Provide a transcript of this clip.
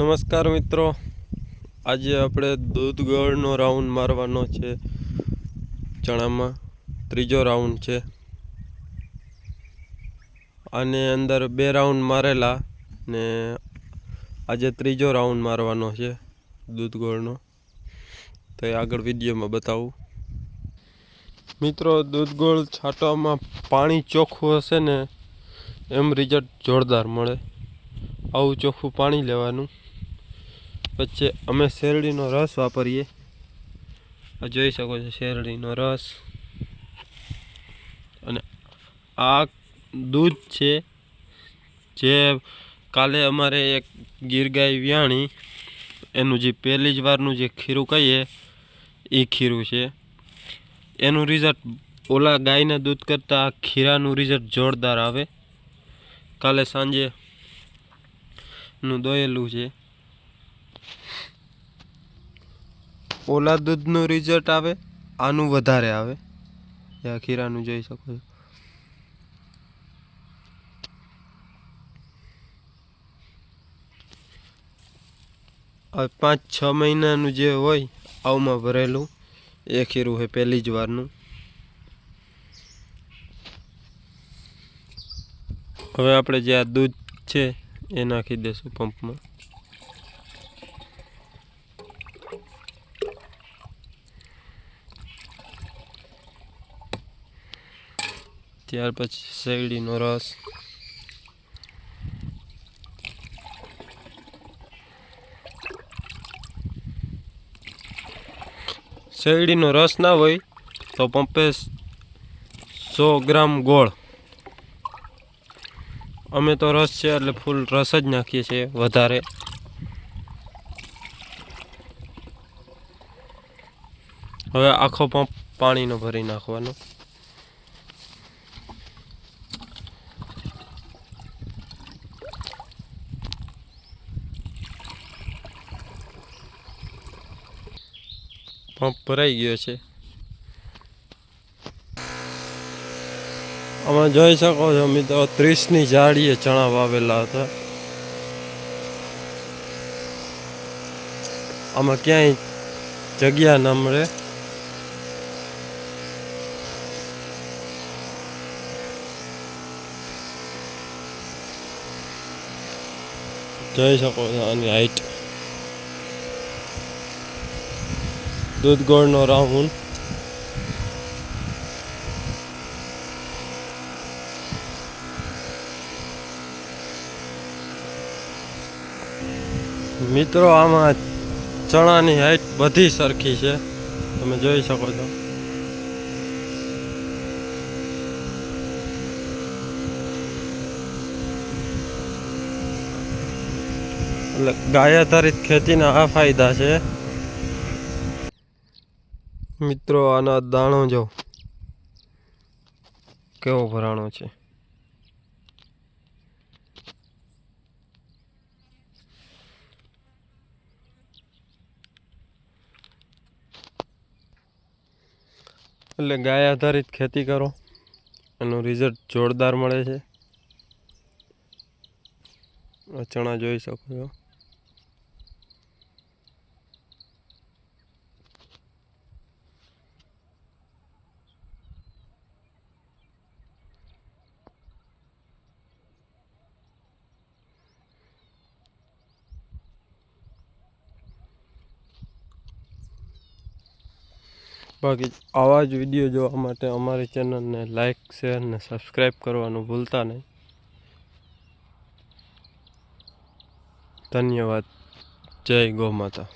નમસ્કાર મિત્રો. આજે આપણે દૂધ ગોળનો રાઉન્ડ મારવાનો છે. ચણામાં ત્રીજો રાઉન્ડ છે. આને અંદર બે રાઉન્ડ મારેલા ને આજે ત્રીજો રાઉન્ડ મારવાનો છે દૂધગોળનો. તો એ આગળ વિડીયોમાં બતાવું. મિત્રો દૂધ ગોળ છાંટવામાં પાણી ચોખ્ખું હશે ને એમ રિઝલ્ટ જોરદાર મળે. આવું ચોખ્ખું પાણી લેવાનું. પછી અમે શેરડીનો રસ વાપરીએ. આ જોઈ શકો છો શેરડીનો રસ. અને આ દૂધ છે, જે કાલે અમારે એક ગીર ગાય વ્યાણી, એનું જે પહેલી જ વારનું જે ખીરું કહીએ એ ખીરું છે. એનું રિઝલ્ટ ઓલા ગાયના દૂધ કરતાં આ ખીરાનું રિઝલ્ટ જોરદાર આવે. કાલે સાંજે નું દોયેલું છે. ઓલા દૂધનું રિઝલ્ટ આવે, આનું વધારે આવે. આ ખીરાનું જોઈ શકો છો. હવે પાંચ છ મહિનાનું જે હોય આવમાં ભરેલું, એ ખીરું હોય પહેલી જ વારનું. હવે આપણે જે આ દૂધ છે, એ નાખી દઈશું પંપમાં. ત્યાર પછી શેરડીનો રસ. શેરડીનો રસ ના હોય તો પંપે સો ગ્રામ ગોળ. અમે તો રસ છે એટલે ફૂલ રસ જ નાખીએ છીએ વધારે. હવે આખો પંપ પાણીનો ભરી નાખવાનો. પંપ ભરાઈ ગયો છે. આમાં જોઈ શકો છો મિત્રો, ત્રીસની જાડીએ ચણા વાવેલા હતા. આમાં ક્યાંય જગ્યા ન મળે. જોઈ શકો છો આની હાઈટ દૂધ ગોળનો રાઉન્ડ. મિત્રો, આમાં ચણાની હાઈટ બધી સરખી છે. તમે જોઈ શકો છો. એટલે ગાય આધારિત ખેતીના આ ફાયદા છે. મિત્રો, આના દાણો જો. કેવો ભરાણો છે. એટલે ગાય આધારિત ખેતી કરો. એનું રિઝલ્ટ જોરદાર મળે છે. ચણા જોઈ શકો છો. બાકી આવા જ વીડિયો જોવા માટે અમારી ચેનલને લાઇક શેર ને સબસ્ક્રાઈબ કરવાનું ભૂલતા નહીં. ધન્યવાદ. જય ગૌ માતા